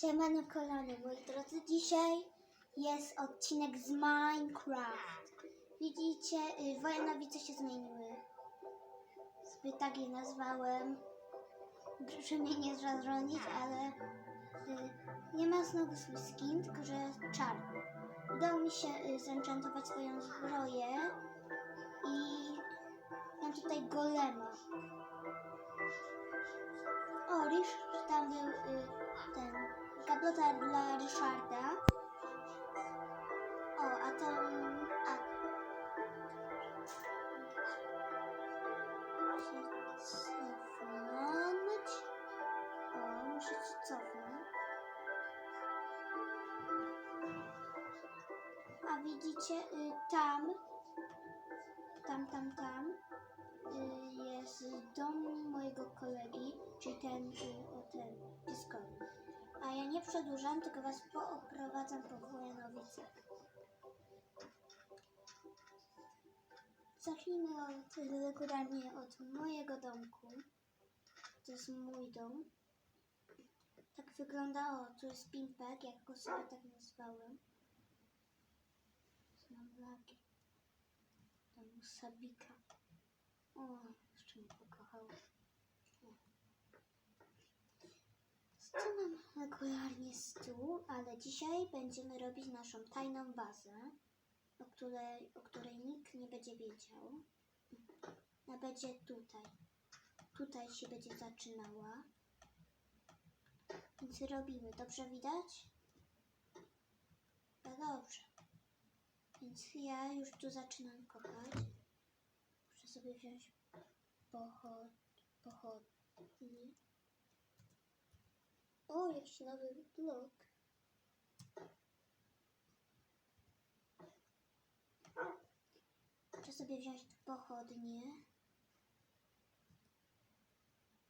Siemano kolany, moi drodzy. Dzisiaj jest odcinek z Minecraft. Widzicie, y, Wojanowice się zmieniły. Sobie tak je nazwałem. Proszę mnie nie zarządzić, ale y, nie ma znowu swój skin, tylko że czarny. Udało mi się y, zenchantować swoją zbroję i mam tutaj golema. O, Rysz, tam był y, ten gablota dla Ryszarda. O, a tam... A. Muszę cofnąć. O, muszę cofnąć. A widzicie, y, tam, tam, tam, tam y, jest dom mojego kolegi, czyli ten, y, o ten, piskowy. A ja nie przedłużam, tylko was pooprowadzam po Wojanowice. Zacznijmy od, regularnie od mojego domku. To jest mój dom. Tak wygląda, o, tu jest Pimpek, jak go sobie tak nazwałem. Znam lagi. Tam Sabika. O, jeszcze mnie pokochał. Mam regularnie stół, ale dzisiaj będziemy robić naszą tajną bazę, o której, o której nikt nie będzie wiedział. A będzie tutaj. Tutaj się będzie zaczynała. Więc robimy. Dobrze widać? No dobrze. Więc ja już tu zaczynam kopać. Muszę sobie wziąć pochod, pochodnie. O, jakiś nowy blok. Muszę sobie wziąć pochodnie.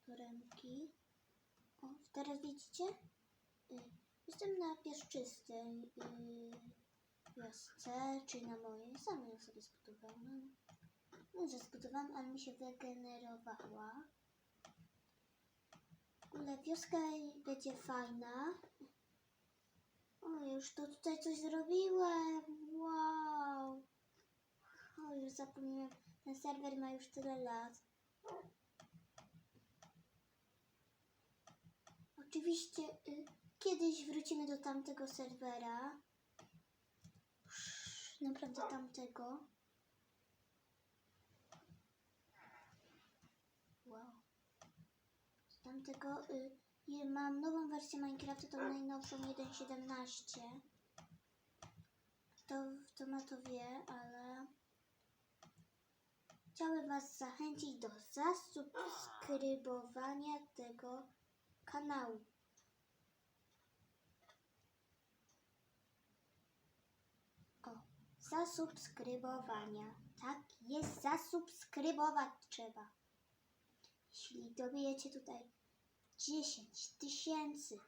Do ręki. O, teraz widzicie? Y, Jestem na piaszczystej y, wiosce, czyli na mojej. Sama ją sobie zbudowałam. No, że zbudowałam, ale mi się wygenerowała. Ogóle wioska będzie fajna. O, już to tutaj coś zrobiłem. Wow. O, już zapomniałem. Ten serwer ma już tyle lat. Oczywiście y, kiedyś wrócimy do tamtego serwera. Naprawdę tamtego. Wow. Z tamtego y, mam nową wersję Minecrafta, tą najnowszą 1.17. To, to ma to wie, ale chciałem Was zachęcić do zasubskrybowania tego kanału. O, zasubskrybowania. Tak, jest zasubskrybować trzeba. Jeśli dobijecie tutaj 10 tysięcy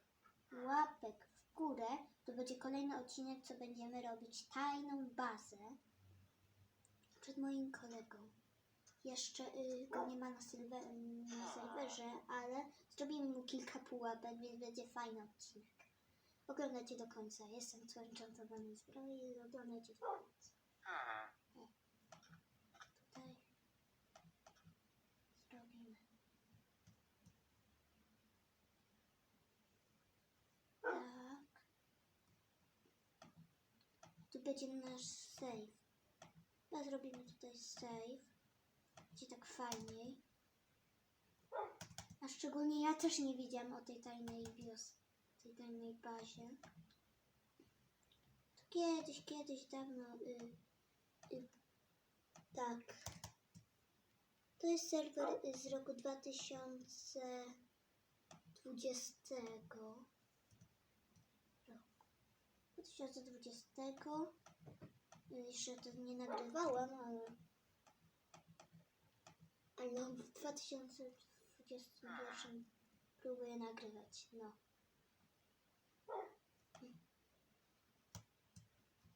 łapek w górę, to będzie kolejny odcinek, co będziemy robić tajną bazę przed moim kolegą. Jeszcze y, go nie ma na, sylwe, na serwerze, ale zrobimy mu kilka pułapek, więc będzie fajny odcinek. Oglądajcie do końca. Jestem tu enchantowany zbroi i oglądajcie do końca. O. Tutaj zrobimy. Tak. Tu będzie nasz save. A zrobimy tutaj save. Będzie tak fajniej. A szczególnie ja też nie wiedziałam o tej tajnej wios, tej tajnej bazie. To kiedyś, kiedyś dawno. Y, y, tak. To jest serwer z roku 2020 roku. 2020. Jeszcze to nie nagrywałam, ale. Ale w 2021 próbuję nagrywać. No.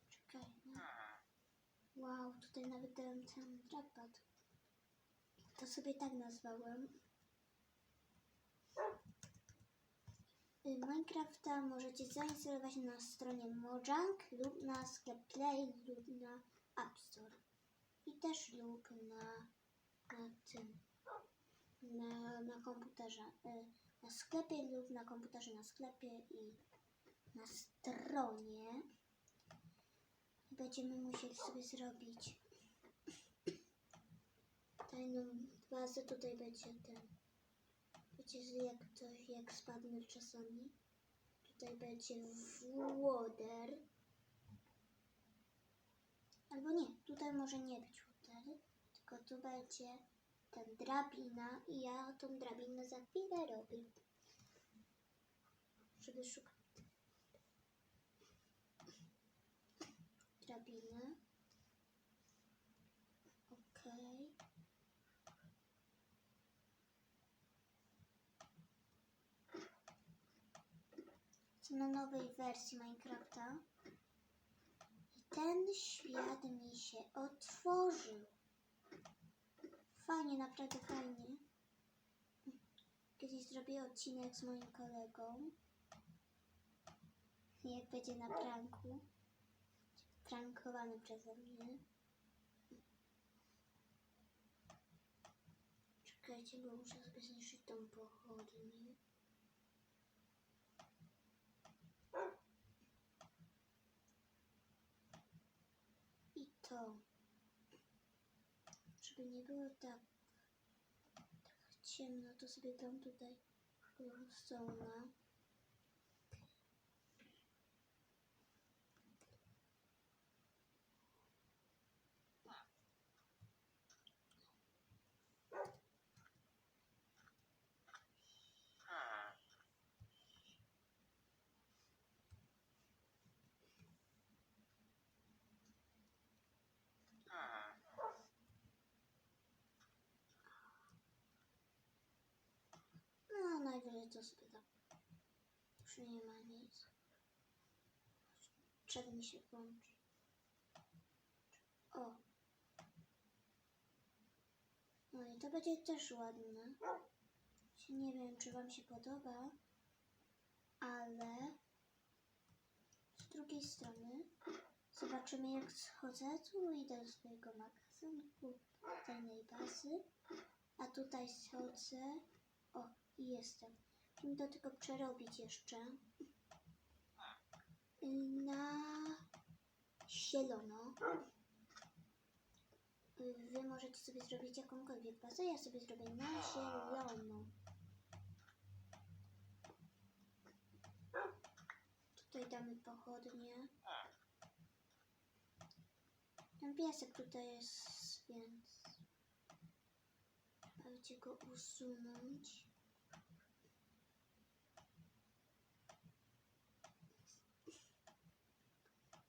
Czekaj. No. Wow, tutaj nawet dałem ten trackpad. To sobie tak nazwałem. y, Minecrafta możecie zainstalować na stronie Mojang lub na sklep Play lub na App Store. I też lub na, na tym, na, na komputerze, y, na sklepie lub na komputerze na sklepie i na stronie. Będziemy musieli sobie zrobić tajną bazę. Tutaj będzie ten. Wiecie, że jak coś, jak spadnę czasami. Tutaj będzie water. Albo nie, tutaj może nie być water, tylko tu będzie ten drabina i ja tą drabinę za chwilę robię. Żeby szukać drabiny. Okej. Jestem na nowej wersji Minecrafta. I ten świat mi się otworzył. Fajnie, naprawdę fajnie. Kiedyś zrobię odcinek z moim kolegą. Jak będzie na pranku. Prankowany przeze mnie. Czekajcie, bo muszę sobie zniszczyć tą pochodnię. I Żeby nie było tak, tak ciemno, to sobie dam tutaj. No, najwyżej to dam. Już nie ma nic. Czego mi się włączy? O. No i to będzie też ładne. Nie wiem, czy Wam się podoba, ale z drugiej strony zobaczymy, jak schodzę. Tu idę do swojego magazynku, tajnej bazy, a tutaj schodzę. O, i jestem. Do tego przerobić jeszcze y, na zielono. Y, Wy możecie sobie zrobić jakąkolwiek bazę, ja sobie zrobię na zielono. Tutaj damy pochodnie. Ten piesek tutaj jest, więc Trzeba go usunąć.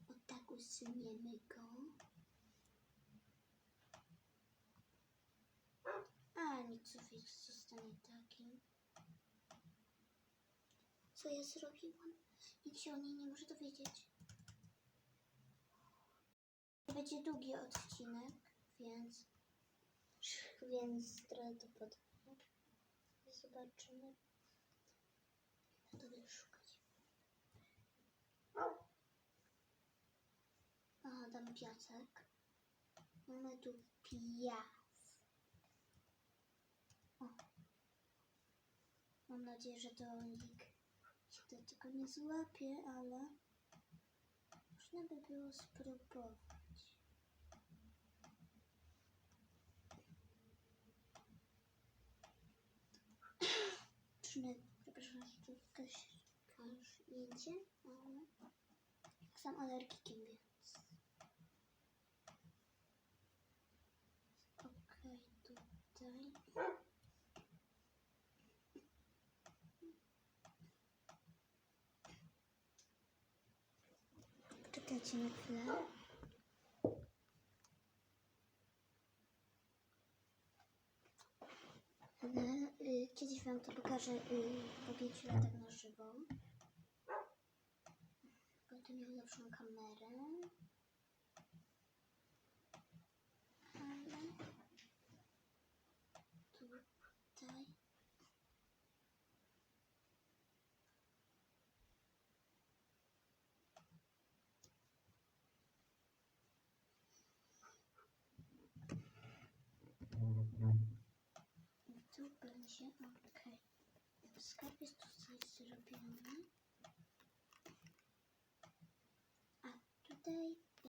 O tak usuniemy go. A nic sufit zostanie takim. Co ja zrobiłam? Nikt się o niej nie może dowiedzieć. Będzie długi odcinek, więc więc potrwa. Zobaczymy. Będę szukać. Dam piasek. Mamy tu pias. O. Mam nadzieję, że to nikt się do tego nie złapie, ale można by było spróbować. Różne, przepraszam, że tu jakaś kasz idzie, ale sam alergikiem, więc okej, tutaj. Czekajcie na chwilę. Y, kiedyś Wam to pokażę y, po 5 latach na żywo. Będę miał lepszą kamerę. Ale tutaj się. Okej. Sklep jest tutaj zrobiony. A tutaj